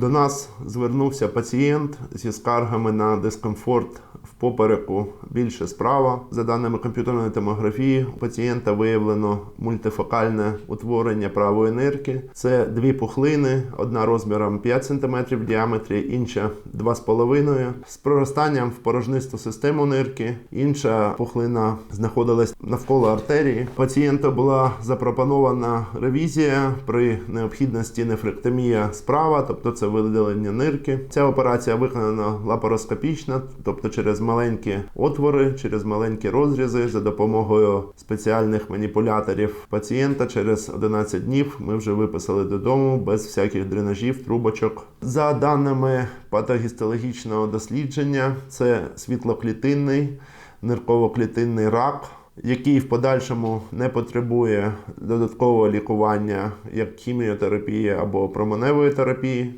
До нас звернувся пацієнт зі скаргами на дискомфорт в попереку більше справа. За даними комп'ютерної томографії, у пацієнта виявлено мультифокальне утворення правої нирки. Це дві пухлини, одна розміром 5 см в діаметрі, інша 2,5 з проростанням в порожнисту систему нирки. Інша пухлина знаходилась навколо артерії. Пацієнту була запропонована ревізія при необхідності нефректомія справа, тобто це видалення нирки. Ця операція виконана лапароскопічно, тобто через маленькі отвори, через маленькі розрізи за допомогою спеціальних маніпуляторів пацієнта. Через 11 днів ми вже виписали додому без всяких дренажів, трубочок. За даними патогістологічного дослідження, це світлоклітинний нирково-клітинний рак. Який в подальшому не потребує додаткового лікування, як хіміотерапії або променевої терапії.